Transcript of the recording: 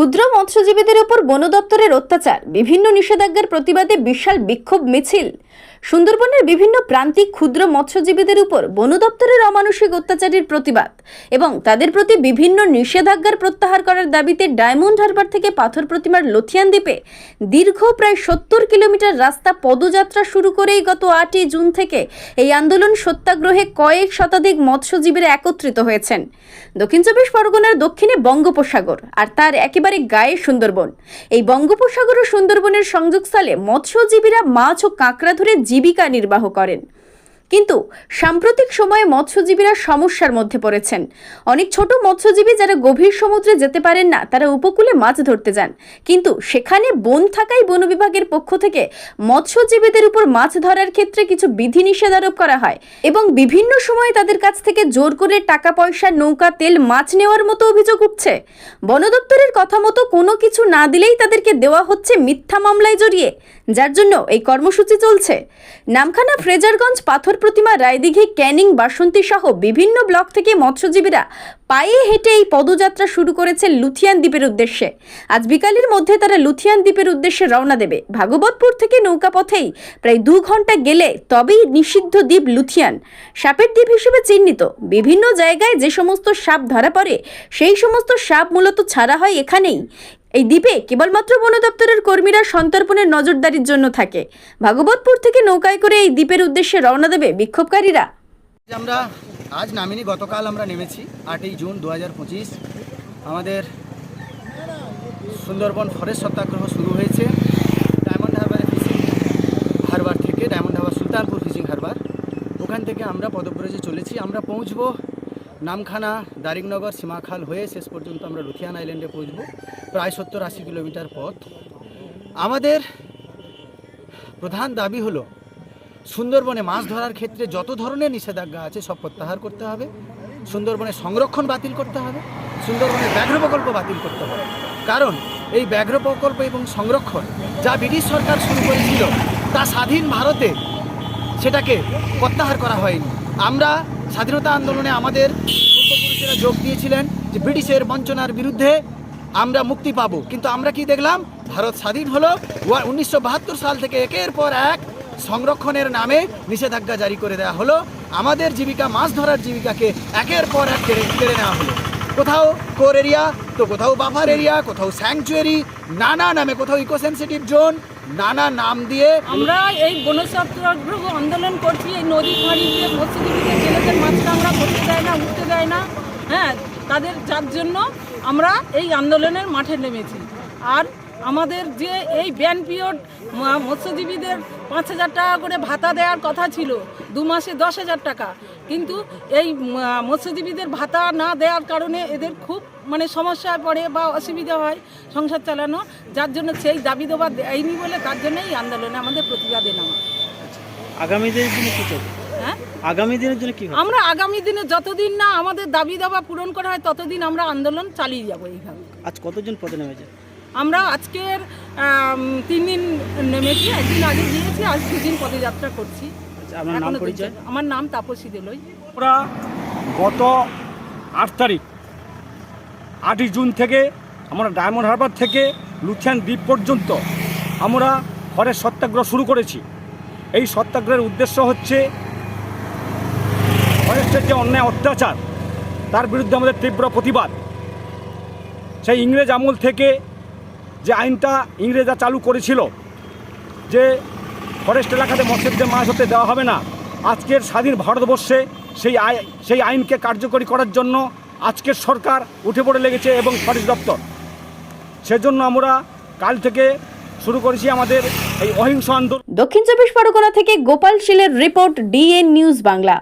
ক্ষুদ্র মৎস্যজীবীদের উপর বন দপ্তরের অত্যাচার বিভিন্ন নিষেধাজ্ঞার প্রতিবাদে বিশাল বিক্ষোভ মিছিল। সুন্দরবনের বিভিন্ন প্রান্তিক ক্ষুদ্র মৎস্যজীবীদের উপর বন দপ্তরের অমানসিক অত্যাচারের প্রতিবাদ এবং তাদের প্রতি বিভিন্ন নিষেধাজ্ঞার প্রত্যাহার করার দাবিতে ডায়মন্ড হারবার থেকে পাথর প্রতিমার লথিয়ান দ্বীপে দীর্ঘ প্রায় সত্তর কিলোমিটার রাস্তা পদযাত্রা শুরু করেই গত আটই জুন থেকে এই আন্দোলন সত্যাগ্রহে কয়েক শতাধিক মৎস্যজীবীরা একত্রিত হয়েছেন। দক্ষিণ চব্বিশ পরগনার দক্ষিণে বঙ্গোপসাগর আর তার একেবারে গায়ে সুন্দরবন। এই বঙ্গোপসাগর ও সুন্দরবনের সংযোগস্থলে মৎস্যজীবীরা মাছ ও কাঁকড়া ধরে জীবিকা নির্বাহ করেন। কিন্তু সাম্প্রতিক সময়ে মৎস্যজীবীরা সমস্যার মধ্যে পড়েছেন। অনেক ছোট মৎস্যজীবী যারা গভীর সমুদ্রে যেতে পারেন না, তারা উপকূলে মাছ ধরতে যান। কিন্তু সেখানে বন থাকায় বন বিভাগের পক্ষ থেকে মৎস্যজীবীদের উপর মাছ ধরার ক্ষেত্রে কিছু বিধিনিষেধ আরোপ করা হয় এবং বিভিন্ন সময়ে তাদের কাছ থেকে জোর করে টাকা পয়সা নৌকা, তেল, মাছ নেওয়ার মতো অভিযোগ উঠছে। বন দপ্তরের কথা মতো কোনো কিছু না দিলেই তাদেরকে দেওয়া হচ্ছে মিথ্যা মামলায় জড়িয়ে। যার জন্য এই কর্মসূচি চলছে। নামখানা ফ্রেজারগঞ্জ পাথর প্রতিমা রায়দিঘি ক্যানিং বাসন্তী সহ বিভিন্ন ব্লক থেকে মৎস্যজীবীরা পায়ে হেঁটে এই পদযাত্রা শুরু করেছে লুথিয়ান দ্বীপের উদ্দেশ্যে। আজ বিকালের মধ্যে তারা লুথিয়ান দ্বীপের উদ্দেশ্যে রওনা দেবে। ভাগবতপুর থেকে নৌকা পথেই প্রায় দু ঘণ্টা গেলে তবেই নিষিদ্ধ দ্বীপ লুথিয়ান। সাপের দ্বীপ হিসেবে চিহ্নিত। বিভিন্ন জায়গায় যে সমস্ত সাপ ধরা পড়ে, সেই সমস্ত সাপ মূলত ছাড়া হয় এখানেই। এই দ্বীপে কেবলমাত্র বন দপ্তরের কর্মীরা সন্তর্পণের নজরদারির জন্য থাকে। ভাগবতপুর থেকে নৌকায় করে এই দ্বীপের উদ্দেশ্যে রওনা দেবে বিক্ষোভকারীরা। আমরা, আজ নামিনি, গতকাল আমরা নেমেছি আটই জুন দু হাজার পঁচিশ। আমাদের সুন্দরবন ফরেস্ট সত্যাগ্রহ শুরু হয়েছে। ডায়মন্ড হারবার ফিশিং হারবার থেকে diamond Harbour Sultanpur fishing harbour ওখান থেকে আমরা পদব্রজে চলেছি। আমরা পৌঁছবো নামখানা দারিংনগর সীমাখাল হয়ে শেষ পর্যন্ত আমরা লুথিয়ান আইল্যান্ডে পৌঁছবো, প্রায় সত্তর আশি কিলোমিটার পথ। আমাদের প্রধান দাবি হলো, সুন্দরবনে মাছ ধরার ক্ষেত্রে যত ধরনের নিষেধাজ্ঞা আছে সব প্রত্যাহার করতে হবে সুন্দরবনে সংরক্ষণ বাতিল করতে হবে, সুন্দরবনে ব্যাঘ্র প্রকল্প বাতিল করতে হবে। কারণ এই ব্যাঘ্র প্রকল্প এবং সংরক্ষণ যা ব্রিটিশ সরকার শুরু করেছিল, তা স্বাধীন ভারতে সেটাকে প্রত্যাহার করা হয়নি। আমরা স্বাধীনতা আন্দোলনে আমাদের পূর্বপুরুষেরা যোগ দিয়েছিলেন যে ব্রিটিশের বঞ্চনার বিরুদ্ধে আমরা মুক্তি পাবো। কিন্তু আমরা কি দেখলাম? ভারত স্বাধীন হলো উনিশশো বাহাত্তর সাল থেকে একের পর এক সংরক্ষণের নামে নিষেধাজ্ঞা জারি করে দেওয়া হলো। আমাদের জীবিকা, মাছ ধরার জীবিকাকে একের পর এক কেড়ে কেড়ে নেওয়া হলো। কোথাও কোর এরিয়া, তো কোথাও বাফার এরিয়া, কোথাও স্যাংচুয়ারি, নানা নামে কোথাও ইকো সেন্সিটিভ জোন নানা নাম দিয়ে আমরা এই বনসত্যাগ্রহ আন্দোলন করছি, এই নদী ফাঁড়িতে মৎস্যজীবীদের জেলেদের মাছটা আমরা করতে দেয় না, উঠতে দেয় না হ্যাঁ তাদের, যার জন্য আমরা এই আন্দোলনের মাঠে নেমেছি। আর আমাদের যে এই ব্যান পিরিয়ড মৎস্যজীবীদের পাঁচ হাজার টাকা করে ভাতা দেওয়ার কথা ছিল দু মাসে দশ হাজার টাকা। কিন্তু এই মৎস্যজীবীদের ভাতা না দেওয়ার কারণে এদের খুব মানে সমস্যায় পড়ে বা অসুবিধা হয় সংসার চালানো। যার জন্য সেই দাবি দেওয়া দেয়নি বলে তার জন্য এই আন্দোলনে আমাদের প্রতিবাদে নেওয়া আগামী দিনের জন্য কি হ্যাঁ? আগামী দিনের জন্য কি আমরা আগামী দিনে যতদিন না আমাদের দাবি দাবা পূরণ করা হয় ততদিন আমরা আন্দোলন চালিয়ে যাব এইভাবে। আজ কতজন পদে নেমেছে? আমরা আজকের তিন দিন নেমেছি একদিন আগে গিয়েছি আজ দুদিন পদযাত্রা করছি। আচ্ছা, নাম পরিচয়? আমার নাম তাপসী দেলই। আমরা গত আট তারিখ আটই জুন থেকে আমরা ডায়মন্ড হারবার থেকে লুথিয়ান দ্বীপ পর্যন্ত আমরা ফরেস্ট সত্যাগ্রহ শুরু করেছি। এই সত্যাগ্রহের উদ্দেশ্য হচ্ছে ফরেস্টের যে অন্যায় অত্যাচার তার বিরুদ্ধে আমাদের তীব্র প্রতিবাদ। সেই ইংরেজ আমল থেকে যে আইনটা ইংরেজরা চালু করেছিল, যে ফরেস্ট এলাকাতে মৎস্যদের মাছ হতে দেওয়া হবে না, আজকের স্বাধীন ভারতবর্ষে সেই আই, সেই আইনকে কার্যকরী করার জন্য আজকের সরকার উঠে পড়ে লেগেছে এবং ফরেস্ট দপ্তর। সেজন্য আমরা কাল থেকে শুরু করেছি আমাদের এই অহিংস আন্দোলন। দক্ষিণ চব্বিশ পরগনা থেকে গোপাল শীলের রিপোর্ট ডিএন নিউজ বাংলা।